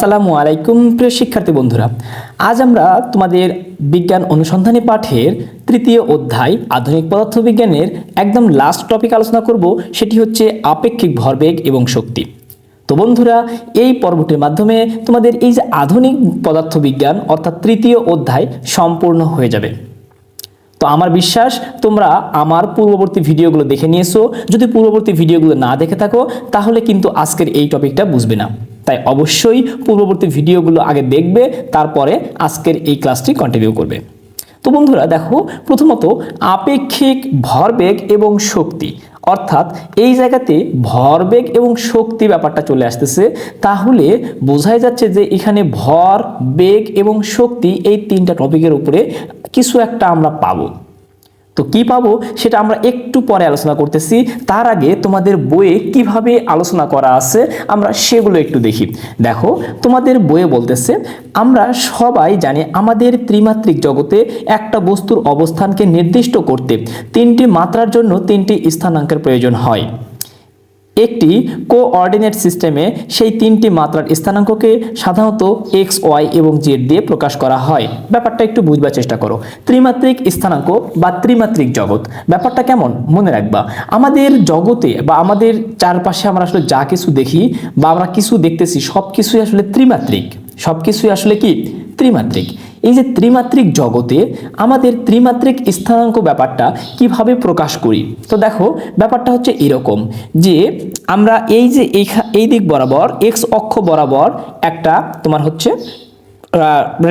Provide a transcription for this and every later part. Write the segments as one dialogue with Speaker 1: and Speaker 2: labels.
Speaker 1: আসসালামু আলাইকুম, প্রিয় শিক্ষার্থী বন্ধুরা। আজ আমরা তোমাদের বিজ্ঞান অনুসন্ধানী পাঠের তৃতীয় অধ্যায়, আধুনিক পদার্থবিজ্ঞানের একদম লাস্ট টপিক আলোচনা করব, সেটি হচ্ছে আপেক্ষিক ভরবেগ এবং শক্তি। তো বন্ধুরা, এই পর্বটির মাধ্যমে তোমাদের এই যে আধুনিক পদার্থবিজ্ঞান, অর্থাৎ তৃতীয় অধ্যায় সম্পূর্ণ হয়ে যাবে। তো আমার বিশ্বাস, তোমরা আমার পূর্ববর্তী ভিডিওগুলো দেখে নিয়েছো। যদি পূর্ববর্তী ভিডিওগুলো না দেখে থাকো, তাহলে কিন্তু আজকের এই টপিকটা বুঝবে না। তাই অবশ্যই পূর্ববর্তী ভিডিওগুলো আগে দেখবে, তারপরে আজকের এই ক্লাসটি কন্টিনিউ করবে। তো বন্ধুরা, দেখো, প্রথমত আপেক্ষিক ভরবেগ এবং শক্তি। অর্থাৎ এই জায়গাতে ভরবেগ এবং শক্তি ব্যাপারটা চলে আসতেছে। তাহলে বোঝাই যাচ্ছে যে এখানে ভর, বেগ এবং শক্তি এই তিনটা টপিকের উপরে কিছু একটা আমরা পাবো। তো কি পাবো সেটা আমরা একটু পরে আলোচনা করতেছি। তার আগে তোমাদের বইয়ে কীভাবে আলোচনা করা আছে আমরা সেগুলো একটু দেখি। দেখো, তোমাদের বইয়ে বলতেছে, আমরা সবাই জানি আমাদের ত্রিমাত্রিক জগতে একটা বস্তুর অবস্থানকে নির্দিষ্ট করতে তিনটি মাত্রার জন্য তিনটি স্থানাঙ্কের প্রয়োজন হয়। একটি কোঅর্ডিনেট সিস্টেমে সেই তিনটি মাত্রার স্থানাঙ্ককে সাধারণত এক্স, ওয়াই এবং জেড দিয়ে প্রকাশ করা হয়। ব্যাপারটা একটু বুঝবার চেষ্টা করো। ত্রিমাত্রিক স্থানাঙ্ক বা ত্রিমাত্রিক জগৎ, ব্যাপারটা কেমন মনে রাখবা? আমাদের জগতে বা আমাদের চারপাশে আমরা আসলে যা কিছু দেখি বা আমরা কিছু দেখতেছি সব কিছুই আসলে ত্রিমাত্রিক। সব কিছুই আসলে কি? ত্রিমাত্রিক। এই যে ত্রিমাত্রিক জগতে আমাদের ত্রিমাত্রিক স্থানাঙ্ক ব্যাপারটা কীভাবে প্রকাশ করি? তো দেখো, ব্যাপারটা হচ্ছে এরকম যে আমরা এই যে এই দিক বরাবর এক্স অক্ষ বরাবর একটা তোমার হচ্ছে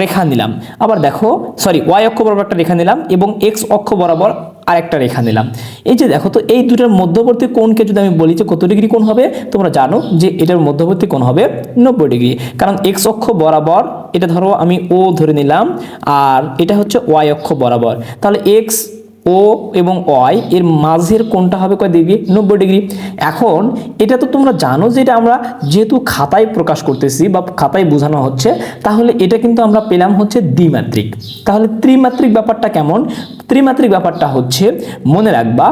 Speaker 1: রেখা নিলাম। আবার দেখো সরি ওয়াই অক্ষ বরাবর একটা রেখা নিলাম এবং এক্স অক্ষ বরাবর আরেকটা রেখা নিলাম। এই যে দেখো, তো এই দুটার মধ্যবর্তী কোণকে যদি আমি বলি যে কত ডিগ্রি কোণ হবে, তোমরা জানো যে এটার মধ্যবর্তী কোণ হবে নব্বই ডিগ্রি। কারণ এক্স অক্ষ বরাবর, এটা ধরো আমি ও ধরে নিলাম, আর এটা হচ্ছে ওয়াই অক্ষ বরাবর। তাহলে এক্স ও এবং ওয়াই এর মাঝের কোনটা হবে কয় ডিগ্রি? নব্বই ডিগ্রি। এখন এটা তো তোমরা জানো যে এটা আমরা যেহেতু খাতায় প্রকাশ করতেছি বা খাতায় বোঝানো হচ্ছে, তাহলে এটা কিন্তু আমরা পেলাম হচ্ছে দ্বিমাত্রিক। তাহলে ত্রিমাত্রিক ব্যাপারটা কেমন? ত্রিমাত্রিক ব্যাপারটা হচ্ছে, মনে রাখবা,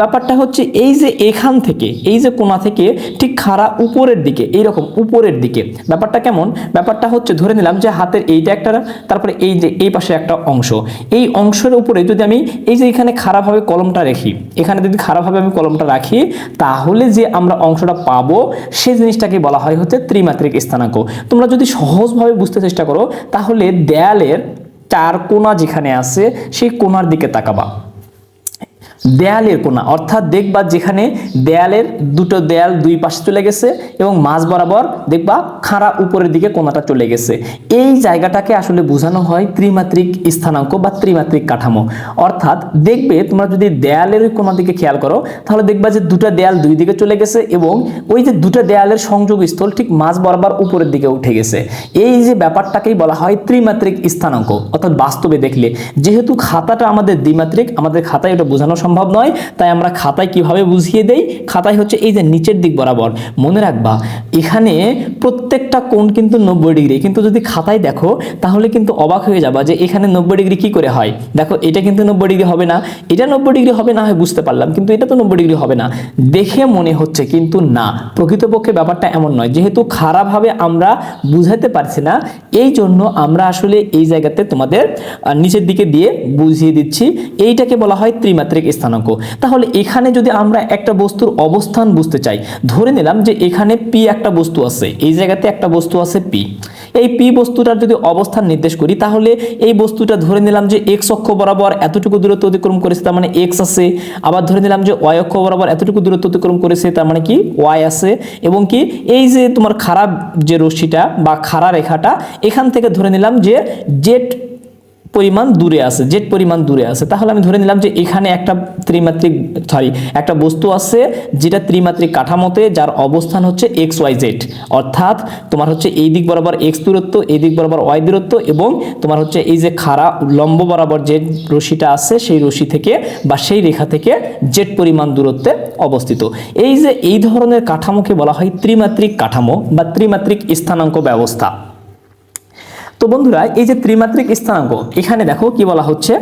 Speaker 1: ব্যাপারটা হচ্ছে এই যে এখান থেকে, এই যে কোণা থেকে ঠিক খাড়া উপরের দিকে, এইরকম উপরের দিকে, ব্যাপারটা কেমন? ব্যাপারটা হচ্ছে ধরে নিলাম যে হাতের এইটা একটা, তারপরে এই যে, এই পাশে একটা অংশ। এই অংশের উপরে যদি আমি এই যে এখানে খারাপভাবে কলমটা রাখি, এখানে যদি খারাপভাবে আমি কলমটা রাখি, তাহলে যে আমরা অংশটা পাবো সেই জিনিসটাকে বলা হয় হচ্ছে ত্রিমাত্রিক স্থানাঙ্ক। তোমরা যদি সহজভাবে বুঝতে চেষ্টা করো, তাহলে দেয়ালের চার কোণা যেখানে আছে সেই কোণার দিকে তাকাবা। দেয়ালের কোণা, অর্থাৎ দেখবা যেখানে দেয়ালের দুটো দেয়াল দুই পাশে চলে গেছে এবং মাঝ বরাবর দেখবা খাড়া উপরের দিকে কোনাটা চলে গেছে। এই জায়গাটাকে আসলে বোঝানো হয় ত্রিমাত্রিক স্থানাঙ্ক বা ত্রিমাত্রিক কাঠামো। অর্থাৎ দেখবে তোমরা যদি দেয়ালের কোণার দিকে খেয়াল করো, তাহলে দেখবা যে দুটো দেয়াল দুই দিকে চলে গেছে এবং ওই যে দুটো দেয়ালের সংযোগ স্থল ঠিক মাঝ বরাবর উপরের দিকে উঠে গেছে। এই যে ব্যাপারটাকেই বলা হয় ত্রিমাত্রিক স্থানাঙ্ক, অর্থাৎ বাস্তবে দেখলে। যেহেতু খাতাটা আমাদের দ্বিমাত্রিক, আমাদের খাতায় এটা বোঝানো সম্ভব নয়। তাই আমরা খাতায় কীভাবে বুঝিয়ে দেই? খাতায় হচ্ছে এই যে নিচের দিক বরাবর। মনে রাখবা, এখানে প্রত্যেকটা কোণ কিন্তু নব্বই ডিগ্রি। কিন্তু যদি খাতায় দেখো, তাহলে কিন্তু অবাক হয়ে যাবা যে এখানে নব্বই ডিগ্রি কি করে হয়? দেখো, এটা কিন্তু নব্বই ডিগ্রি হবে না, এটা নব্বই ডিগ্রি হবে না হয় বুঝতে পারলাম, কিন্তু এটা তো নব্বই ডিগ্রি হবে না। দেখে মনে হচ্ছে কিন্তু না। প্রকৃতপক্ষে ব্যাপারটা এমন নয়। যেহেতু খারাপভাবে আমরা বুঝাতে পারছি না এই জন্য আমরা আসলে এই জায়গাতে তোমাদের নিচের দিকে দিয়ে বুঝিয়ে দিচ্ছি। এইটাকে বলা হয় ত্রিমাত্রিক স্থানাঙ্ক। তাহলে এখানে যদি আমরা একটা বস্তুর অবস্থান বুঝতে চাই, ধরে নিলাম যে এখানে পি একটা বস্তু আছে, এই জায়গাতে একটা বস্তু আছে পি এই পি বস্তুটার যদি অবস্থান নির্দেশ করি, তাহলে এই বস্তুটা ধরে নিলাম যে এক্স অক্ষ বরাবর এতটুকু দূরত্ব অতিক্রম করেছে, তার মানে এক্স আছে। আবার ধরে নিলাম যে ওয়াই অক্ষ বরাবর এতটুকু দূরত্ব অতিক্রম করেছে, তার মানে কি? ওয়াই আছে। এবং কি? এই যে তোমার খারাপ যে রশ্মিটা বা খাড়া রেখাটা, এখান থেকে ধরে নিলাম যে জেড পরিমাণ দূরে আছে জেড পরিমাণ দূরে আছে। তাহলে আমি ধরে নিলাম যে এখানে একটা ত্রিমাত্রিক সরি একটা বস্তু আছে যেটা ত্রিমাত্রিক কাঠামোতে, যার অবস্থান হচ্ছে এক্স ওয়াই জেড। অর্থাৎ তোমার হচ্ছে এই দিক বরাবর এক্স দূরত্ব, এই দিক বরাবর ওয়াই দূরত্ব এবং তোমার হচ্ছে এই যে খাড়া লম্ব বরাবর যে রশিটা আছে সেই রশি থেকে বা সেই রেখা থেকে জেড পরিমাণ দূরত্বে অবস্থিত। এই যে এই ধরনের কাঠামোকে বলা হয় ত্রিমাত্রিক কাঠামো বা ত্রিমাত্রিক স্থানাঙ্ক ব্যবস্থা। তো বন্ধুরা, এই যে ত্রিমাত্রিক স্থানাঙ্ক, এখানে দেখো কি বলা হচ্ছে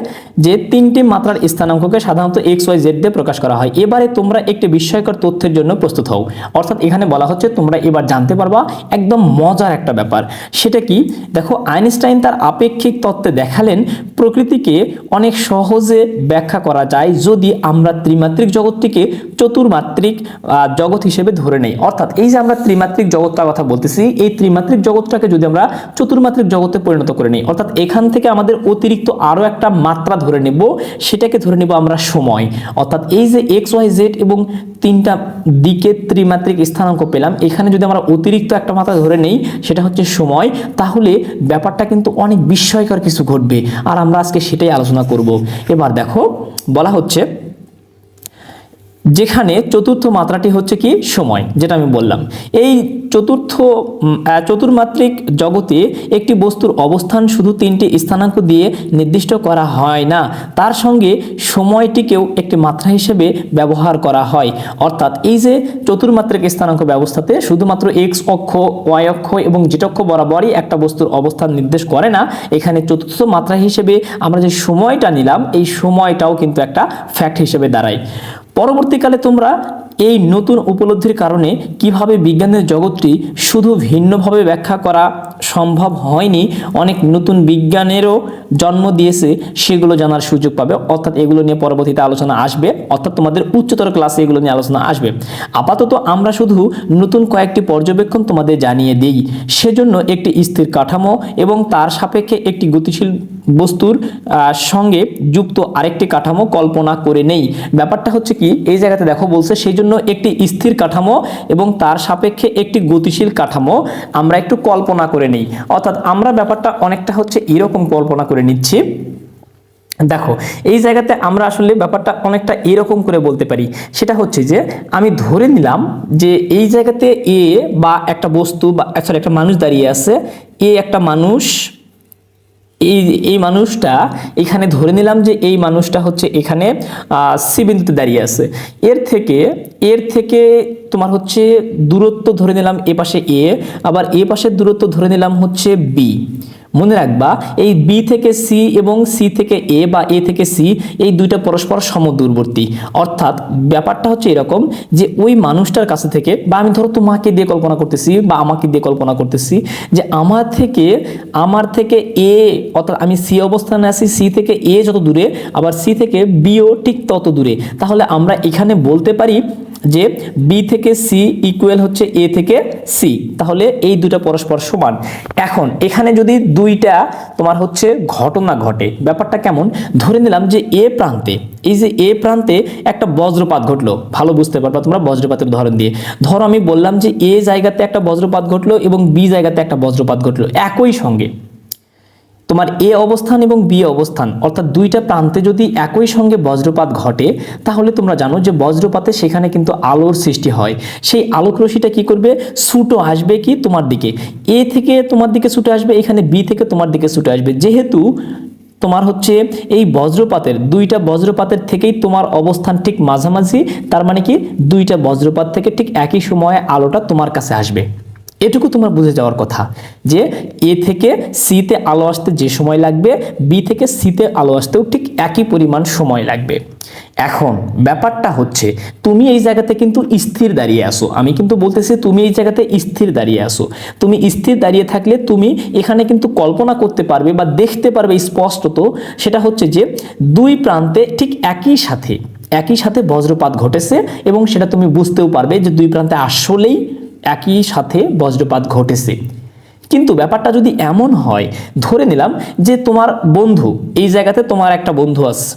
Speaker 1: যে তিনটি মাত্রার স্থানাঙ্ককে সাধারণত এক্স, ওয়াই, জেড দিয়ে প্রকাশ করা হয়। এবারে তোমরা একটি বিস্ময়কর তথ্যের জন্য প্রস্তুত হও। অর্থাৎ এখানে বলা হচ্ছে তোমরা এবার জানতে পারবা একদম মজার একটা ব্যাপার। সেটা কি? দেখো, আইনস্টাইন তার আপেক্ষিক তত্ত্বে দেখালেন প্রকৃতিকে অনেক সহজে ব্যাখ্যা করা যায় যদি আমরা ত্রিমাত্রিক জগৎটিকে চতুর্মাত্রিক জগৎ হিসেবে ধরে নেই। অর্থাৎ এই যে আমরা ত্রিমাত্রিক জগৎটার কথা বলতেছি, এই ত্রিমাত্রিক জগৎটাকে যদি আমরা চতুর্মাত্রিক জগতে পরিণত করে নিই। অর্থাৎ এখান থেকে আমাদের অতিরিক্ত আরও একটা মাত্রা ধরে নেব, সেটাকে ধরে নেব আমরা সময়। অর্থাৎ এই যে এক্স ওয়াই জেড এবং তিনটা দিকে ত্রিমাত্রিক স্থানাঙ্ক পেলাম, এখানে যদি আমরা অতিরিক্ত একটা মাত্রা ধরে নেই, সেটা হচ্ছে সময়, তাহলে ব্যাপারটা কিন্তু অনেক বিস্ময়কর কিছু ঘটবে। আর আমরা আজকে সেটাই আলোচনা করব। এবার দেখো, বলা হচ্ছে যেখানে চতুর্থ মাত্রাটি হচ্ছে কি সময়, যেটা আমি বললাম। এই চতুর্থ চতুর্মাত্রিক জগতে একটি বস্তুর অবস্থান শুধু তিনটি স্থানাঙ্ক দিয়ে নির্দিষ্ট করা হয় না, তার সঙ্গে সময়টিকেও একটি মাত্রা হিসেবে ব্যবহার করা হয়। অর্থাৎ এই যে চতুর্মাত্রিক স্থানাঙ্ক ব্যবস্থাতে শুধুমাত্র এক্স অক্ষ ওয়াই অক্ষ এবং জেড অক্ষ বরাবরই একটা বস্তুর অবস্থান নির্দেশ করে না, এখানে চতুর্থ মাত্রা হিসেবে আমরা যে সময়টা নিলাম, এই সময়টাও কিন্তু একটা ফ্যাক্ট হিসেবে দাঁড়ায়। পরবর্তীকালে তোমরা এই নতুন উপলব্ধির কারণে কীভাবে বিজ্ঞানের জগৎটি শুধু ভিন্নভাবে ব্যাখ্যা করা সম্ভব হয়নি, অনেক নতুন বিজ্ঞানেরও জন্ম দিয়েছে, সেগুলো জানার সুযোগ পাবে। অর্থাৎ এগুলো নিয়ে পরবর্তীতে আলোচনা আসবে। অর্থাৎ তোমাদের উচ্চতর ক্লাসে এগুলো নিয়ে আলোচনা আসবে। আপাতত আমরা শুধু নতুন কয়েকটি পর্যবেক্ষণ তোমাদের জানিয়ে দিই। সেজন্য একটি স্থির কাঠামো এবং তার সাপেক্ষে একটি গতিশীল বস্তুর সঙ্গে যুক্ত আরেকটি কাঠামো কল্পনা করে নেই। ব্যাপারটা হচ্ছে কি, এই জায়গাতে দেখো বলছে সেই জন্য একটি স্থির কাঠামো এবং তার সাপেক্ষে একটি গতিশীল কাঠামো, আমরা একটু কল্পনা করে নিই। অর্থাৎ আমরা ব্যাপারটা অনেকটা হচ্ছে এরকম কল্পনা করে নিচ্ছি। দেখো, এই জায়গাতে আমরা আসলে ব্যাপারটা অনেকটা এরকম করে বলতে পারি। সেটা হচ্ছে যে, আমি ধরে নিলাম যে এই জায়গাতে এ বা একটা বস্তু বা একটা মানুষ দাঁড়িয়ে আছে। এ একটা মানুষ এই এই মানুষটা, এখানে ধরে নিলাম যে এই মানুষটা হচ্ছে এখানে সি বিন্দুতে দাঁড়িয়ে আছে। এর থেকে এর থেকে তোমার হচ্ছে দূরত্ব ধরে নিলাম এ পাশে এ, আবার এ পাশের দূরত্ব ধরে নিলাম হচ্ছে বি। মনে রাখবা, এই বি থেকে সি এবং সি থেকে এ বা এ থেকে সি, এই দুইটা পরস্পর সমদূরবর্তী। অর্থাৎ ব্যাপারটা হচ্ছে এরকম যে ওই মানুষটার কাছে থেকে, বা আমি ধরো তোমাকে দিয়ে কল্পনা করতেছি বা আমাকে দিয়ে কল্পনা করতেছি, যে আমার থেকে আমার থেকে এ, অর্থাৎ আমি সি অবস্থানে আছি, সি থেকে এ যত দূরে, আবার সি থেকে বিও ঠিক তত দূরে। তাহলে আমরা এখানে বলতে পারি যে বি থেকে সি ইকুয়াল হচ্ছে এ থেকে সি তাহলে এই দুটা পরস্পর সমান। এখন এখানে যদি দুইটা তোমার হচ্ছে ঘটনা ঘটে, ব্যাপারটা কেমন? ধরে নিলাম যে এ প্রান্তে, এই যে এ প্রান্তে একটা বজ্রপাত ঘটলো। ভালো বুঝতে পারবা তোমরা বজ্রপাতের উদাহরণ দিয়ে। ধরো আমি বললাম যে এ জায়গাতে একটা বজ্রপাত ঘটলো এবং বি জায়গাতে একটা বজ্রপাত ঘটলো, একই সঙ্গে। তোমার এ অবস্থান এবং বি অবস্থান, অর্থাৎ দুইটা প্রান্তে যদি একই সঙ্গে বজ্রপাত ঘটে, তাহলে তোমরা জানো যে বজ্রপাতে সেখানে কিন্তু আলোর সৃষ্টি হয়। সেই আলোক রশ্মিটা কি করবে? ছুটো আসবে কি তোমার দিকে? এ থেকে তোমার দিকে ছুটে আসবে, এখানে বি থেকে তোমার দিকে ছুটে আসবে। যেহেতু তোমার হচ্ছে এই বজ্রপাতের, দুইটা বজ্রপাতের থেকেই তোমার অবস্থান ঠিক মাঝামাঝি, তার মানে কি? দুইটা বজ্রপাত থেকে ঠিক একই সময়ে আলোটা তোমার কাছে আসবে। এটুকু তোমার বুঝে যাওয়ার কথা যে এ থেকে সিতে আলো আসতে যে সময় লাগবে, বি থেকে সিতে আলো আসতেও ঠিক একই পরিমাণ সময় লাগবে। এখন ব্যাপারটা হচ্ছে, তুমি এই জায়গাতে কিন্তু স্থির দাঁড়িয়ে আসো আমি কিন্তু বলতেছি তুমি এই জায়গাতে স্থির দাঁড়িয়ে আসো তুমি স্থির দাঁড়িয়ে থাকলে তুমি এখানে কিন্তু কল্পনা করতে পারবে বা দেখতে পারবে স্পষ্টত সেটা হচ্ছে যে দুই প্রান্তে ঠিক একই সাথে একই সাথে বজ্রপাত ঘটেছে এবং সেটা তুমি বুঝতেও পারবে যে দুই প্রান্তে আসলেই একই সাথে বজ্রপাত ঘটেছে। কিন্তু ব্যাপারটা যদি এমন হয়, ধরে নিলাম যে তোমার বন্ধু, এই জায়গাতে তোমার একটা বন্ধু আছে।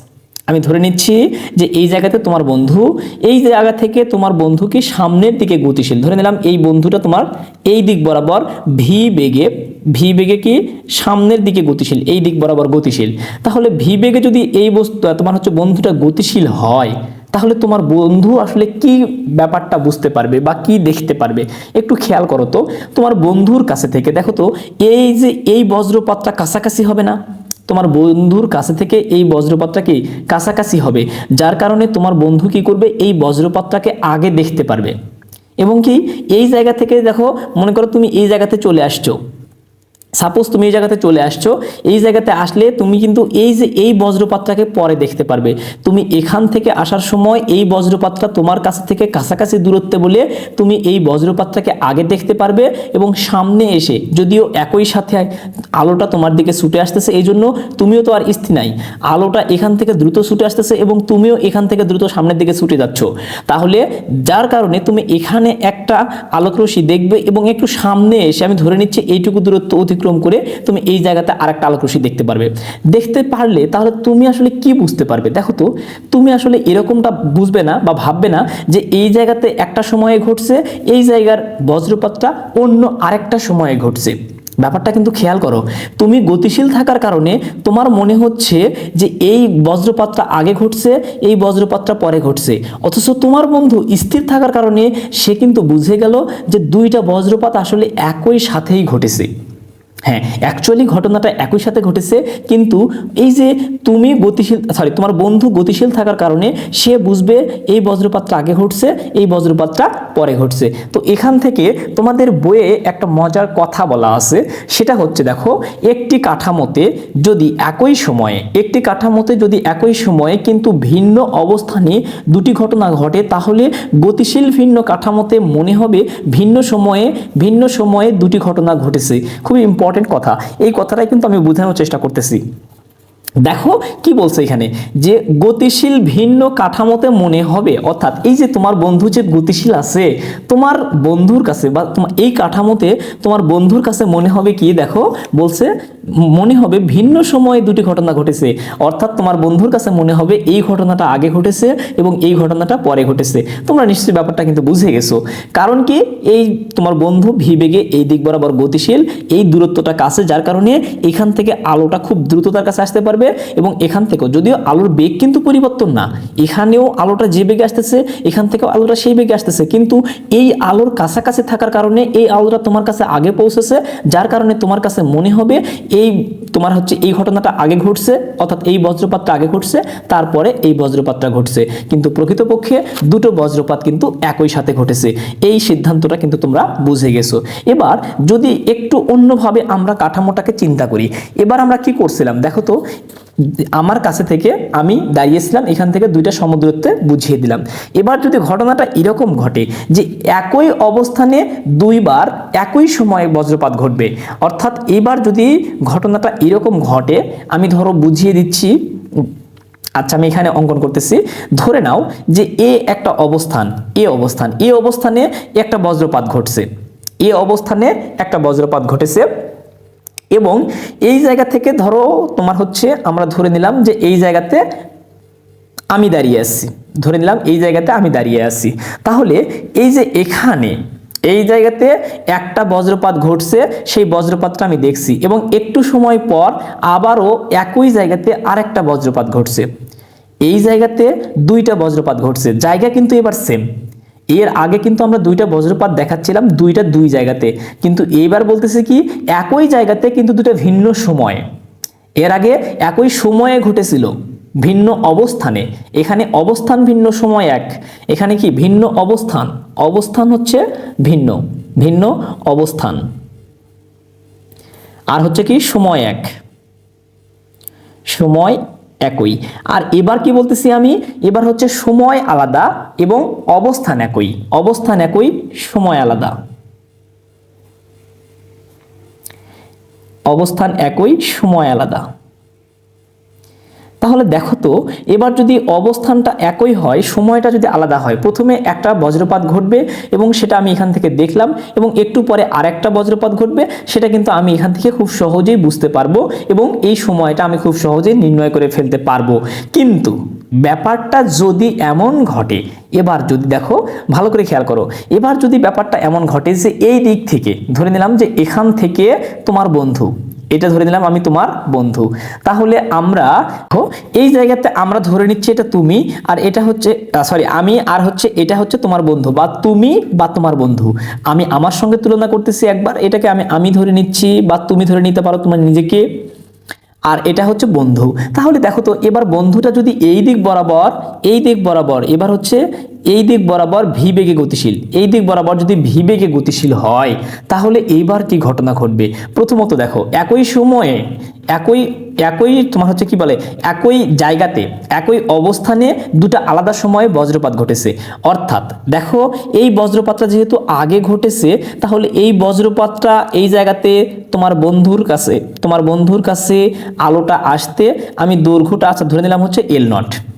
Speaker 1: আমি ধরে নিচ্ছি যে এই জায়গাতে তোমার বন্ধু, এই জায়গা থেকে তোমার বন্ধু কি সামনের দিকে গতিশীল। ধরে নিলাম এই বন্ধুটা তোমার এই দিক বরাবর ভি বেগে ভি বেগে কি সামনের দিকে গতিশীল, এই দিক বরাবর গতিশীল। তাহলে ভি বেগে যদি এই বস্তু, তোমার হচ্ছে বন্ধুটা গতিশীল হয় তাহলে তোমার বন্ধু আসলে কি ব্যাপারটা বুঝতে পারবে বা কি দেখতে পারবে? একটু খেয়াল করো তো। তোমার বন্ধুর কাছে থেকে, দেখো তো, এই যে এই বজ্রপাতটা কাছাকাছি হবে না? তোমার বন্ধুর কাছে থেকে এই বজ্রপাতটা কি কাছাকাছি হবে? যার কারণে তোমার বন্ধু কি করবে? এই বজ্রপাতটাকে আগে দেখতে পারবে। এবং কি, এই জায়গা থেকে দেখো, মনে করো তুমি এই জায়গাতে চলে আসছো। সাপোজ তুমি এই জায়গাতে চলে আসছো, এই জায়গাতে আসলে তুমি কিন্তু এই যে এই বজ্রপাতটাকে পরে দেখতে পারবে। তুমি এখান থেকে আসার সময় এই বজ্রপাতটা তোমার কাছ থেকে কাছাকাছি দূরত্বে বলে তুমি এই বজ্রপাতটাকে আগে দেখতে পারবে এবং সামনে এসে, যদিও একই সাথে আলোটা তোমার দিকে ছুটে আসতেছে এই জন্য তুমিও তো আর স্থির নাই। আলোটা এখান থেকে দ্রুত ছুটে আসতেছে এবং তুমিও এখান থেকে দ্রুত সামনের দিকে ছুটে যাচ্ছ। তাহলে যার কারণে তুমি এখানে একটা আলোকরশ্মি দেখবে এবং একটু সামনে এসে, আমি ধরে নিচ্ছি এইটুকু দূরত্ব অতিক্রম করে তুমি এই জায়গাতে আরেকটা আলোকরশ্মি দেখতে পারবে। দেখতে পারলে তাহলে তুমি আসলে কি বুঝতে পারবে? দেখো তো, তুমি আসলে এরকমটা বুঝবে না বা ভাববে না যে এই জায়গাতে একটা সময়ে ঘটছে, এই জায়গার বজ্রপাতটা অন্য আরেকটা সময়ে ঘটছে। ব্যাপারটা কিন্তু খেয়াল করো, তুমি গতিশীল থাকার কারণে তোমার মনে হচ্ছে যে এই বজ্রপাতটা আগে ঘটছে, এই বজ্রপাতটা পরে ঘটছে। অথচ তোমার বন্ধু স্থির থাকার কারণে সে কিন্তু বুঝে গেল যে দুইটা বজ্রপাত আসলে একই সাথেই ঘটেছে। হ্যাঁ অ্যাকচুয়ালি ঘটনাটা একই সাথে ঘটেছে, কিন্তু এই যে তুমি গতিশীল সরি তোমার বন্ধু গতিশীল থাকার কারণে সে বুঝবে এই বজ্রপাতটা আগে ঘটছে, এই বজ্রপাতটা পরে ঘটছে। তো এখান থেকে তোমাদের বইয়ে একটা মজার কথা বলা আছে, সেটা হচ্ছে দেখো, একটি কাঠামোতে যদি একই সময়ে, একটি কাঠামোতে যদি একই সময়ে কিন্তু ভিন্ন অবস্থানে দুটি ঘটনা ঘটে, তাহলে গতিশীল ভিন্ন কাঠামোতে মনে হবে ভিন্ন সময়ে ভিন্ন সময়ে দুটি ঘটনা ঘটেছে। খুবই ইম্পর্টেন্ট কথা। এই কথাটাই কিন্তু আমি বোঝানোর চেষ্টা করতেছি। দেখো কি বলছে এখানে, যে গতিশীল ভিন্ন কাঠামোতে মনে হবে, অর্থাৎ এই যে তোমার বন্ধু যে গতিশীল আছে, তোমার বন্ধুর কাছে বা তোমার এই কাঠামোতে তোমার বন্ধুর কাছে মনে হবে কি, দেখো বলছে, মনে হবে ভিন্ন সময়ে দুটি ঘটনা ঘটেছে, অর্থাৎ তোমার বন্ধুর কাছে মনে হবে এই ঘটনাটা আগে ঘটেছে এবং এই ঘটনাটা পরে ঘটেছে। তোমরা নিশ্চয়ই ব্যাপারটা কিন্তু বুঝে গেছো। কারণ কি, এই তোমার বন্ধু ভিবেগে এই দিক বরাবর গতিশীল, এই দূরত্বটা কাছে, যার কারণে এখান থেকে আলোটা খুব দ্রুততার কাছে আসতে পারবে এবং এখান থেকেও। যদিও আলোর বেগ কিন্তু পরিবর্তন না, এখানেও আলোটা যে বেগে আসতেছে, এখান থেকেও আলোটা সেই বেগে আসতেছে। কিন্তু এই আলোর কাছাকাছি থাকার কারণে এই আলোটা তোমার কাছে আগে পৌঁছেছে, যার কারণে তোমার কাছে মনে হবে এই তোমার হচ্ছে এই ঘটনাটা আগে ঘটছে, অর্থাৎ এই বজ্রপাতটা আগে ঘটছে, তারপরে এই বজ্রপাতটা ঘটছে। কিন্তু প্রকৃতপক্ষে দুটো বজ্রপাত কিন্তু একই সাথে ঘটেছে। এই সিদ্ধান্তটা কিন্তু তোমরা বুঝে গেছো। এবার যদি একটু অন্যভাবে আমরা কাঠামোটাকে চিন্তা করি, এবার আমরা কি করছিলাম? দেখো তো আমার কাছে থেকে আমি দাঁড়িয়েছিলাম, এখান থেকে দুইটা সমুদ্রত্বে বুঝিয়ে দিলাম। এবার যদি ঘটনাটা এরকম ঘটে যে একই অবস্থানে দুইবার একই সময়ে বজ্রপাত ঘটবে, অর্থাৎ এবার যদি ঘটনাটা এরকম ঘটে, আমি ধরো বুঝিয়ে দিচ্ছি আচ্ছা আমি এখানে অঙ্কন করতেছি, ধরে নাও যে এ একটা অবস্থান, এ অবস্থান, এ অবস্থানে একটা বজ্রপাত ঘটছে, এ অবস্থানে একটা বজ্রপাত ঘটেছে এবং এই জায়গা থেকে ধরো তোমার হচ্ছে আমরা ধরে নিলাম যে এই জায়গাতে আমি দাঁড়িয়ে আছি। ধরে নিলাম এই জায়গাতে আমি দাঁড়িয়ে আছি। তাহলে এই যে এখানে, এই জায়গাতে একটা বজ্রপাত ঘটছে, সেই বজ্রপাতটা আমি দেখছি এবং একটু সময় পর আবারও একই জায়গাতে আরেকটা বজ্রপাত ঘটছে। এই জায়গাতে দুইটা বজ্রপাত ঘটছে। জায়গা কিন্তু এবার সেম এর আগে কিন্তু আমরা দুইটা বজ্রপাত দেখাচ্ছিলাম দুইটা দুই জায়গাতে। কিন্তু এইবার বলতেছে কি, একই জায়গাতে কিন্তু দুটো ভিন্ন সময়। এর আগে একই সময়ে ঘটেছিল, ভিন্ন অবস্থানে। এখানে অবস্থান ভিন্ন সময় এক, এখানে কি ভিন্ন অবস্থান? অবস্থান হচ্ছে ভিন্ন ভিন্ন অবস্থান। আর হচ্ছে কি সময় এক। সময় একই। আর এবার কি বলতেছি আমি? এবার হচ্ছে সময় আলাদা এবং অবস্থান একই। অবস্থান একই, সময় আলাদা। অবস্থান একই, সময় আলাদা। তাহলে দেখো তো, এবার যদি অবস্থানটা একই হয়, সময়টা যদি আলাদা হয়, প্রথমে একটা বজ্রপাত ঘটবে এবং সেটা আমি এখান থেকে দেখলাম এবং একটু পরে আরেকটা বজ্রপাত ঘটবে, সেটা কিন্তু আমি এখান থেকে খুব সহজেই বুঝতে পারব এবং এই সময়টা আমি খুব সহজেই নির্ণয় করে ফেলতে পারব। কিন্তু ব্যাপারটা যদি এমন ঘটে, এবার যদি দেখো, ভালো করে খেয়াল করো, এবার যদি ব্যাপারটা এমন ঘটে যে এই দিক থেকে, ধরে নিলাম যে এখান থেকে তোমার বন্ধু এটা ধরে নিলাম আমি তোমার বন্ধু। তাহলে আমরা এই জায়গাতে আমরা ধরে নিচ্ছি এটা তুমি আর এটা হচ্ছে সরি আমি আর হচ্ছে এটা হচ্ছে তোমার বন্ধু বা তুমি বা তোমার বন্ধু। আমি আমার সঙ্গে তুলনা করতেছি একবার, এটাকে আমি আমি ধরে নিচ্ছি বা তুমি ধরে নিতে পারো তোমার নিজেকে। আর এটা হচ্ছে বন্ধু। তাহলে দেখো তো, এবার বন্ধুটা যদি এই দিক বরাবর, এই দিক বরাবর, এবার হচ্ছে এই দিক বরাবর ভি বেগে গতিশীল, এই দিক বরাবর যদি ভি বেগে গতিশীল হয়, তাহলে এইবার কি ঘটনা ঘটবে? প্রথমত দেখো, একই সময়ে, একই একই তোমার হচ্ছে কি বলে, একই জায়গাতে, একই অবস্থানে দুটো আলাদা সময়ে বজ্রপাত ঘটেছে। অর্থাৎ দেখো, এই বজ্রপাতটা যেহেতু আগে ঘটেছে, তাহলে এই বজ্রপাতটা এই জায়গাতে তোমার বন্ধুর কাছে, তোমার বন্ধুর কাছে আলোটা আসতে আমি দৈর্ঘ্যটা আচ্ছা ধরে নিলাম হচ্ছে এল নট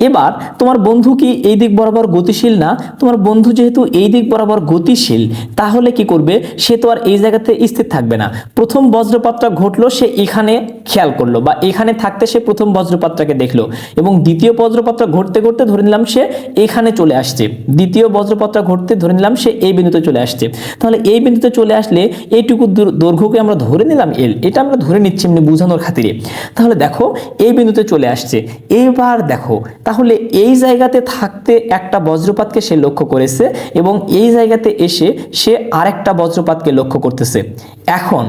Speaker 1: এবার তোমার বন্ধু কি এই দিক বরাবর গতিশীল না? তোমার বন্ধু যেহেতু এই দিক বরাবর গতিশীল, তাহলে কি করবে? সে তো আর এই জায়গাতে স্থির থাকবে না। প্রথম বজ্রপাতটা ঘটলো, সে এখানে খেয়াল করল বা এখানে থাকতে সে প্রথম বজ্রপাতটাকে দেখল এবং দ্বিতীয় বজ্রপাতটা ঘটতে ঘটতে ধরে নিলাম সে এখানে চলে আসছে। দ্বিতীয় বজ্রপাতটা ঘটতে ধরে নিলাম সে এই বিন্দুতে চলে আসছে। তাহলে এই বিন্দুতে চলে আসলে এইটুকু দূর- দৈর্ঘ্যকে আমরা ধরে নিলাম এল, এটা আমরা ধরে নিচ্ছি এমনি বোঝানোর খাতিরে। তাহলে দেখো, এই বিন্দুতে চলে আসছে। এবার দেখো তাহলে এই জায়গাতে থাকতে একটা বজ্রপাতকে সে লক্ষ্য করেছে এবং এই জায়গাতে এসে সে আরেকটা বজ্রপাতকে লক্ষ্য করতেছে। এখন,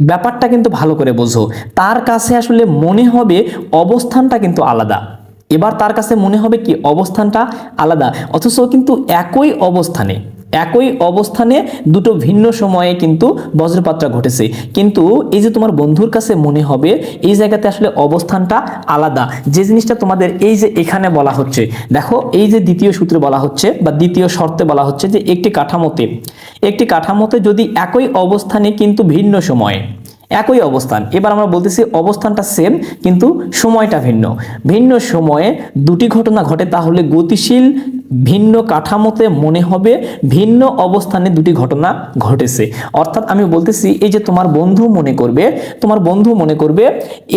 Speaker 1: ব্যাপারটা কিন্তু ভালো করে বোঝো। তার কাছে আসলে মনে হবে অবস্থানটা কিন্তু আলাদা। এবার তার কাছে মনে হবে কি? অবস্থানটা আলাদা। অথচ কিন্তু একই অবস্থানে একই অবস্থানে দুটো ভিন্ন সময়ে কিন্তু বজ্রপাতটা ঘটেছে। কিন্তু এই যে তোমার বন্ধুর কাছে মনে হবে, এই জায়গাতে আসলে অবস্থানটা আলাদা। যে জিনিসটা তোমাদের এই যে এখানে বলা হচ্ছে, দেখো এই যে দ্বিতীয় সূত্রে বলা হচ্ছে বা দ্বিতীয় শর্তে বলা হচ্ছে যে একটি কাঠামোতে একটি কাঠামোতে যদি একই অবস্থানে কিন্তু ভিন্ন সময়ে, একই অবস্থান, এবার আমরা বলতেছি অবস্থানটা সেম কিন্তু সময়টা ভিন্ন। ভিন্ন সময়ে দুটি ঘটনা ঘটে, তাহলে গতিশীল ভিন্ন কাঠামোতে মনে হবে, ভিন্ন অবস্থানে দুটি ঘটনা ঘটেছে। অর্থাৎ আমি বলতেছি, এই যে তোমার বন্ধু মনে করবে, তোমার বন্ধু মনে করবে,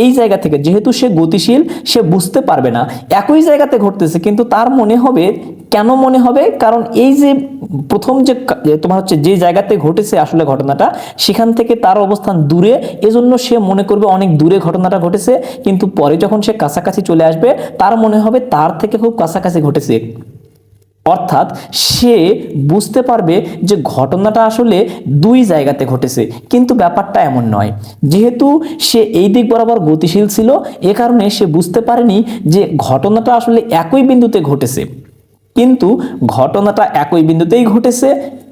Speaker 1: এই জায়গা থেকে যেহেতু সে গতিশীল, সে বুঝতে পারবে না। একই জায়গাতে ঘটতেছে, কিন্তু তার মনে হবে, কেন মনে হবে? কারণ এই যে প্রথম যে তোমার হচ্ছে যে জায়গাতে ঘটেছে আসলে ঘটনাটা, সেখান থেকে তার অবস্থান দূরে। এজন্য সে মনে করবে অনেক দূরে ঘটনাটা ঘটেছে, কিন্তু পরে যখন সে কাছাকাছি চলে আসবে, তার মনে হবে তার থেকে খুব কাছাকাছি ঘটেছে। অর্থাৎ সে বুঝতে পারবে যে ঘটনাটা আসলে দুই জায়গাতে ঘটেছে, কিন্তু ব্যাপারটা এমন নয়। যেহেতু সে এই দিক বরাবর গতিশীল ছিল, এ কারণে সে বুঝতে পারেনি যে ঘটনাটা আসলে একই বিন্দুতে ঘটেছে। কিন্তু ঘটনাটা একই বিন্দুতেই ঘটেছে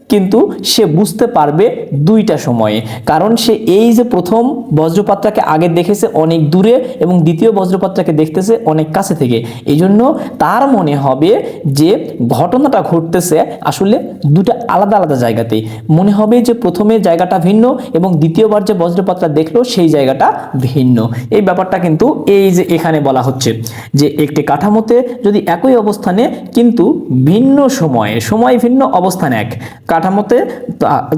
Speaker 1: কিন্তু সে বুঝতে পারবে দুইটা সময়ে। কারণ সে এই যে প্রথম বজ্রপাতটাকে আগে দেখেছে অনেক দূরে এবং দ্বিতীয় বজ্রপাতটাকে দেখতেছে অনেক কাছে থেকে। এই জন্য তার মনে হবে যে ঘটনাটা ঘটতেছে আসলে দুটো আলাদা আলাদা জায়গাতেই। মনে হবে যে প্রথমে জায়গাটা ভিন্ন এবং দ্বিতীয়বার যে বজ্রপাতটা দেখল সেই জায়গাটা ভিন্ন। এই ব্যাপারটা কিন্তু এই যে এখানে বলা হচ্ছে যে একটি কাঠামোতে যদি একই অবস্থানে কিন্তু ভিন্ন সময়ে, সময় ভিন্ন, অবস্থান এক। কাঠামোতে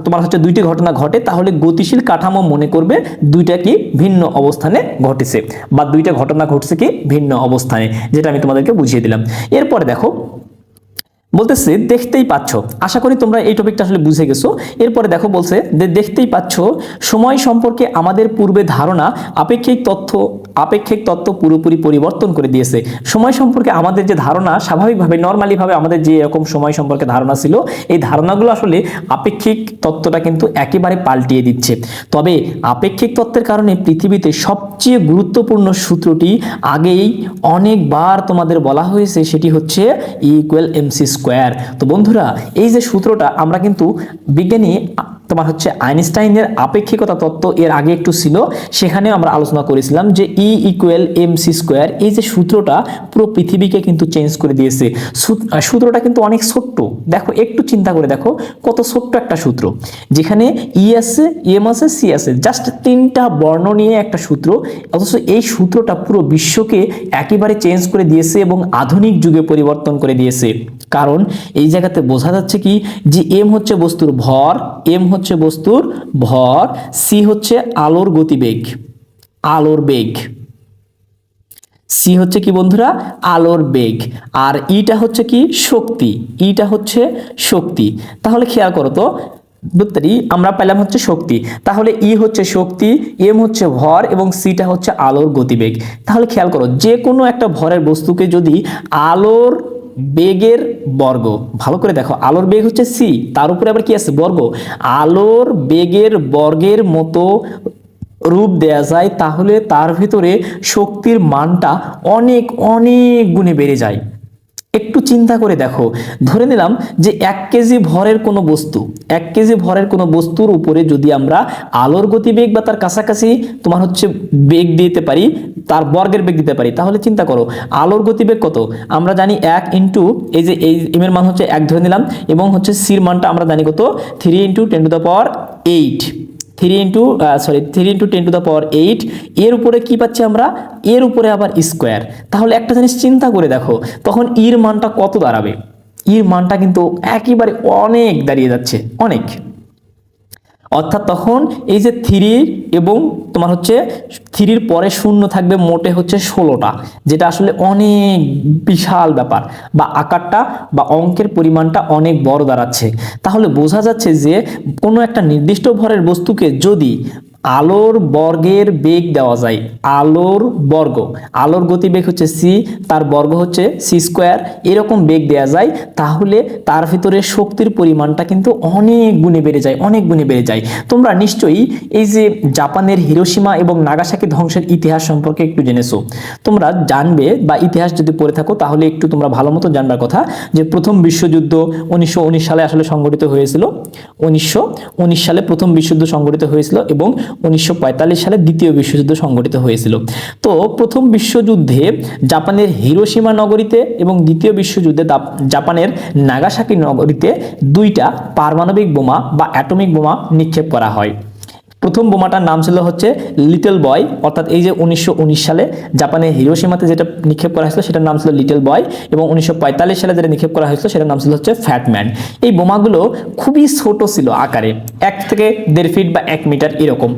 Speaker 1: তোমার হচ্ছে দুইটি ঘটনা ঘটে, তাহলে গতিশীল কাঠামো মনে করবে দুইটা কি ভিন্ন অবস্থানে ঘটেছে বা দুইটা ঘটনা ঘটছে কি ভিন্ন অবস্থানে, যেটা আমি তোমাদেরকে বুঝিয়ে দিলাম। এরপরে দেখো বলতেছে, দেখতেই পাচ্ছ। আশা করি তোমরা এই টপিকটা আসলে বুঝে গেছো। এরপরে দেখো বলছে যে, দেখতেই পাচ্ছ, সময় সম্পর্কে আমাদের পূর্বে ধারণা আপেক্ষিক তথ্য, আপেক্ষিক তত্ত্ব পুরোপুরি পরিবর্তন করে দিয়েছে। সময় সম্পর্কে আমাদের যে ধারণা, স্বাভাবিকভাবে, নর্মালিভাবে আমাদের যে এরকম সময় সম্পর্কে ধারণা ছিল, এই ধারণাগুলো আসলে আপেক্ষিক তত্ত্বটা কিন্তু একেবারে পাল্টিয়ে দিচ্ছে। তবে আপেক্ষিক তত্ত্বের কারণে পৃথিবীতে সবচেয়ে গুরুত্বপূর্ণ সূত্রটি আগেই অনেকবার তোমাদের বলা হয়েছে, সেটি হচ্ছে ইকুয়াল এমসি স্কোয়ার। তো বন্ধুরা, এই যে সূত্রটা, আমরা কিন্তু বিজ্ঞানী, তোমার হচ্ছে আইনস্টাইনের আপেক্ষিকতা তত্ত্ব এর আগে একটু ছিল, সেখানেও আমরা আলোচনা করেছিলাম যে E equal M C square এই যে সূত্রটা পুরো পৃথিবীকে কিন্তু চেঞ্জ করে দিয়েছে। সূত্রটা কিন্তু অনেক ছোট্ট। দেখো, একটু চিন্তা করে দেখো, কত ছোট্ট একটা সূত্র। যেখানে ই আছে এম আছে সি আছে জাস্ট তিনটা বর্ণ নিয়ে একটা সূত্র, অথচ এই সূত্রটা পুরো বিশ্বকে একেবারে চেঞ্জ করে দিয়েছে এবং আধুনিক যুগে পরিবর্তন করে দিয়েছে। কারণ এই জায়গাতে বোঝা যাচ্ছে কি? যে এম হচ্ছে বস্তুর ভর এম হচ্ছে বস্তুর ভর সি হচ্ছে আলোর গতিবেগ, আলোর বেগ। সি হচ্ছে কি বন্ধুরা? আলোর বেগ। আর ইটা হচ্ছে কি? শক্তি। ইটা হচ্ছে শক্তি। তাহলে খেয়াল করো তো বুঝতে আমরা পেলাম হচ্ছে শক্তি। তাহলে ই হচ্ছে শক্তি এম হচ্ছে ভর এবং সিটা হচ্ছে আলোর গতিবেগ। তাহলে খেয়াল করো যে কোনো একটা ভরের বস্তুকে যদি আলোর বেগের বর্গ। ভালো করে দেখো, আলোর বেগ হচ্ছে সি তার উপরে আবার কি আছে? বর্গ। আলোর বেগের বর্গের মতো রূপ দেয়া যায়, তাহলে তার ভিতরে শক্তির মানটা অনেক অনেক গুণে বেড়ে যায়। একটু চিন্তা করে দেখো। ধরে নিলাম যে এক কেজি ভরের কোনো বস্তু, এক কেজি ভরের কোনো বস্তুর উপরে যদি আমরা আলোর গতিবেগ বা তার কাছাকাছি তোমার হচ্ছে বেগ দিতে পারি, তার বর্গের বেগ দিতে পারি, তাহলে চিন্তা করো, আলোর গতিবেগ কত? আমরা জানি এক ইন্টু, এই যে এই এম এর মান হচ্ছে এক ধরে নিলাম, এবং হচ্ছে সির মানটা আমরা জানি কত? Three into ten to the power eight three into sorry three into ten to the power eight এর উপরে কি পাচ্ছি আমরা? এর উপরে আবার স্কোয়ার তাহলে একটা জিনিস চিন্তা করে দেখো, তখন ইর মানটা কত দাঁড়াবে? ইর মানটা কিন্তু একেবারে অনেক দাঁড়িয়ে যাচ্ছে, অনেক। অর্থাৎ তখন এই যে থ্রি এবং তোমার হচ্ছে থ্রির পরে শূন্য থাকবে মোটে হচ্ছে ষোলোটা, যেটা আসলে অনেক বিশাল ব্যাপার বা আকারটা বা অঙ্কের পরিমাণটা অনেক বড় দাঁড়াচ্ছে। তাহলে বোঝা যাচ্ছে যে কোনো একটা নির্দিষ্ট ভরের বস্তুকে যদি আলোর বর্গের বেগ দেওয়া যায়, আলোর বর্গ। আলোর গতিবেগ হচ্ছে সি তার বর্গ হচ্ছে সি স্কোয়ার এরকম বেগ দেওয়া যায়, তাহলে তার ভিতরে শক্তির পরিমাণটা কিন্তু অনেক গুণে বেড়ে যায়, অনেক গুণে বেড়ে যায়। তোমরা নিশ্চয়ই এই যে জাপানের হিরোসীমা এবং নাগাসাকি ধ্বংসের ইতিহাস সম্পর্কে একটু জেনেছো। তোমরা জানবে বা ইতিহাস যদি পড়ে থাকো, তাহলে একটু তোমরা ভালো মতো জানবার কথা যে প্রথম বিশ্বযুদ্ধ উনিশশো উনিশ সালে আসলে সংগঠিত হয়েছিল। উনিশশো উনিশ সালে প্রথম বিশ্বযুদ্ধ সংগঠিত হয়েছিল এবং উনিশশো পঁয়তাল্লিশ সালে দ্বিতীয় বিশ্বযুদ্ধ সংঘটিত হয়েছিল। তো প্রথম বিশ্বযুদ্ধে জাপানের হিরোসীমা নগরীতে এবং দ্বিতীয় বিশ্বযুদ্ধে জাপানের নাগাসাকি নগরীতে দুইটা পারমাণবিক বোমা বা অ্যাটমিক বোমা নিক্ষেপ করা হয়। প্রথম বোমাটার নাম ছিল হচ্ছে লিটল বয় অর্থাৎ এই যে উনিশশো উনিশ সালে জাপানের হিরোসীমাতে যেটা নিক্ষেপ করা হয়েছিল সেটার নাম ছিল লিটল বয় এবং উনিশশো পঁয়তাল্লিশ সালে যেটা নিক্ষেপ করা হয়েছিল সেটার নাম ছিল হচ্ছে ফ্যাটম্যান এই বোমাগুলো খুবই ছোট ছিল আকারে, এক থেকে দেড় ফিট বা এক মিটার এরকম।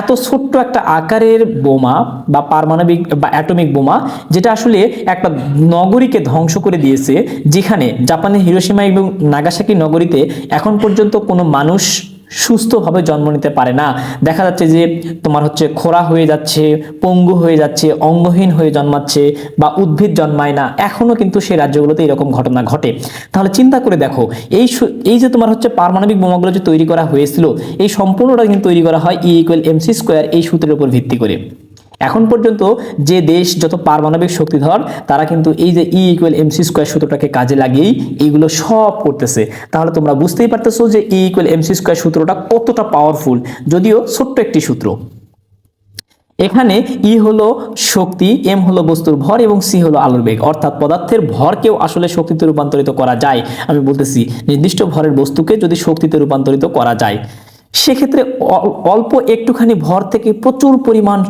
Speaker 1: এত ছোট্ট একটা আকারের বোমা বা পারমাণবিক বা অ্যাটমিক বোমা, যেটা আসলে একটা নগরীকে ধ্বংস করে দিয়েছে, যেখানে জাপানের হিরোসীমা এবং নাগাসাকি নগরীতে এখন পর্যন্ত কোনো মানুষ সুস্থভাবে জন্ম নিতে পারে না। দেখা যাচ্ছে যে তোমার হচ্ছে খোরা হয়ে যাচ্ছে, পঙ্গু হয়ে যাচ্ছে, অঙ্গহীন হয়ে জন্মাচ্ছে বা উদ্ভিদ জন্মায় না। এখনও কিন্তু সেই রাজ্যগুলোতে এরকম ঘটনা ঘটে। তাহলে চিন্তা করে দেখো, এই এই যে তোমার হচ্ছে পারমাণবিক বোমাগুলো যে তৈরি করা হয়েছিল, এই সম্পূর্ণটা কিন্তু তৈরি করা হয় ই ইকুয়াল এমসি স্কোয়ার এই সূত্রের উপর ভিত্তি করে। এখন পর্যন্ত যে দেশ যত পারমাণবিক শক্তিধর, তারা কিন্তু এই যে ই ইকুয়াল এমসি স্কোয়ার সূত্রটাকে কাজে লাগিয়েই এইগুলো সব করতেছে। তাহলে তোমরা বুঝতেই পারতেছো যে ই ইকুয়াল এমসি স্কোয়ার সূত্রটা কতটা পাওয়ারফুল যদিও ছোট্ট একটি সূত্র। এখানে ই হলো শক্তি এম হলো বস্তুর ভর এবং সি হলো আলোর বেগ। অর্থাৎ পদার্থের ভরকেও আসলে শক্তিতে রূপান্তরিত করা যায়। আমি বলতেছি, নির্দিষ্ট ভরের বস্তুকে যদি শক্তিতে রূপান্তরিত করা যায়। সেক্ষেত্রে অল- অল্প একটুখানি ভর থেকে প্রচুর পরিমাণ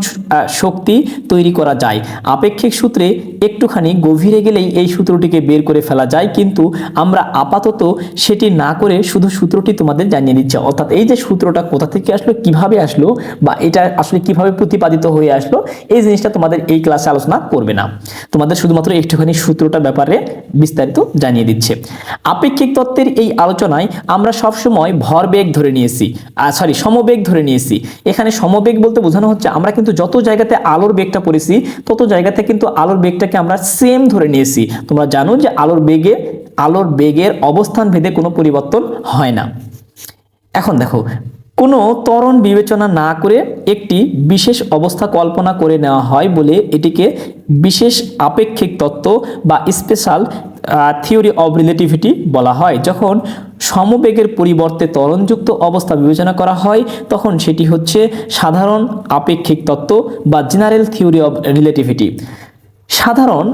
Speaker 1: শক্তি তৈরি করা যায়। আপেক্ষিক সূত্রে একটুখানি গভীরে গেলেই এই সূত্রটিকে বের করে ফেলা যায়, কিন্তু আমরা আপাতত সেটি না করে শুধু সূত্রটি তোমাদের জানিয়ে দিচ্ছে। অর্থাৎ এই যে সূত্রটা কোথা থেকে আসলো, কীভাবে আসলো, বা এটা আসলে কীভাবে প্রতিপাদিত হয়ে আসলো, এই জিনিসটা তোমাদের এই ক্লাসে আলোচনা করবে না। তোমাদের শুধুমাত্র একটুখানি সূত্রটা ব্যাপারে বিস্তারিত জানিয়ে দিচ্ছে। আপেক্ষিক তত্ত্বের এই আলোচনায় আমরা সবসময় ভরবেগ ধরে নিয়েছি। সরি সমবেগ ধরে নিয়েছি। এখানে সমবেগ বলতে বোঝানো হচ্ছে আমরা কিন্তু যত জায়গাতে আলোর বেগটা পড়েছি, তত জায়গাতে কিন্তু আলোর বেগটাকে আমরা সেম ধরে নিয়েছি। তোমরা জানো যে আলোর বেগে, আলোর বেগের অবস্থান ভেদে কোনো পরিবর্তন হয় না। এখন দেখো, কোনো ত্বরণ বিবেচনা না করে একটি বিশেষ অবস্থা কল্পনা করে নেওয়া হয় বলে এটিকে বিশেষ আপেক্ষিক তত্ত্ব বা স্পেশাল থিওরি অব রিলেটিভিটি বলা হয়। যখন সমবেগের পরিবর্তে ত্বরণযুক্ত অবস্থা বিবেচনা করা হয়, তখন সেটি হচ্ছে সাধারণ আপেক্ষিক তত্ত্ব বা জেনারেল থিওরি অব রিলেটিভিটি সাধারণ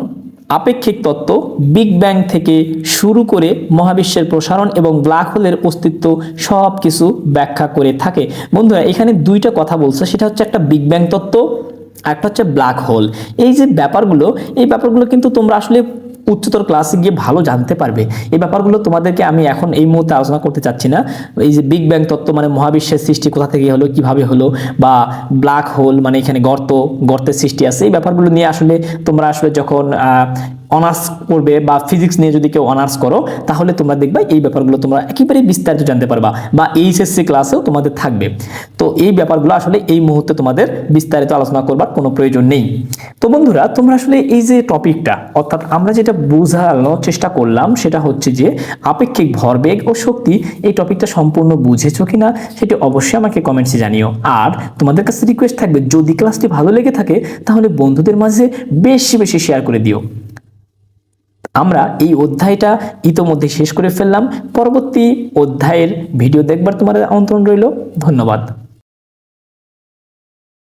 Speaker 1: আপেক্ষিক তত্ত্ব বিগ ব্যাং থেকে শুরু করে মহাবিশ্বের প্রসারণ এবং ব্ল্যাক হোলের অস্তিত্ব সব কিছু ব্যাখ্যা করে থাকে। বন্ধুরা, এখানে দুইটা কথা বলছে, সেটা হচ্ছে একটা বিগ ব্যাং তত্ত্ব একটা হচ্ছে ব্ল্যাক হোল। এই যে ব্যাপারগুলো, এই ব্যাপারগুলো কিন্তু তোমরা আসলে উচ্চতর ক্লাসে গিয়ে ভালো জানতে পারবে। এই ব্যাপারগুলো তোমাদেরকে আমি এখন এই মুহূর্তে আলোচনা করতে চাচ্ছি না। এই যে বিগ ব্যাং তত্ত্ব মানে মহাবিশ্বের সৃষ্টি কোথা থেকে হলো, কীভাবে হলো, বা ব্ল্যাক হোল মানে এখানে গর্ত, গর্তের সৃষ্টি আছে। এই ব্যাপারগুলো নিয়ে আসলে তোমরা আসলে যখন অনার্স করবে বা ফিজিক্স নিয়ে যদি কেউ অনার্স করো, তাহলে তোমরা দেখবে এই ব্যাপারগুলো তোমরা একেবারে বিস্তারিত জানতে পারবা বা এইচএসসি ক্লাসেও তোমাদের থাকবে। তো এই ব্যাপারগুলো আসলে এই মুহূর্তে তোমাদের বিস্তারিত আলোচনা করবার কোনো প্রয়োজন নেই। তো বন্ধুরা, তোমরা আসলে এই যে টপিকটা অর্থাৎ আমরা যেটা বোঝানোর চেষ্টা করলাম, সেটা হচ্ছে যে আপেক্ষিক ভরবেগ ও শক্তি, এই টপিকটা সম্পূর্ণ বুঝেছ কিনা, সেটি অবশ্যই আমাকে কমেন্টসে জানিও। আর তোমাদের কাছে রিকোয়েস্ট থাকবে, যদি ক্লাসটি ভালো লেগে থাকে, তাহলে বন্ধুদের মাঝে বেশি বেশি শেয়ার করে দিও। আমরা এই অধ্যায়টা ইতোমধ্যে শেষ করে ফেললাম। পরবর্তী অধ্যায়ের ভিডিও দেখবার তোমাদের আমন্ত্রণ রইল। ধন্যবাদ।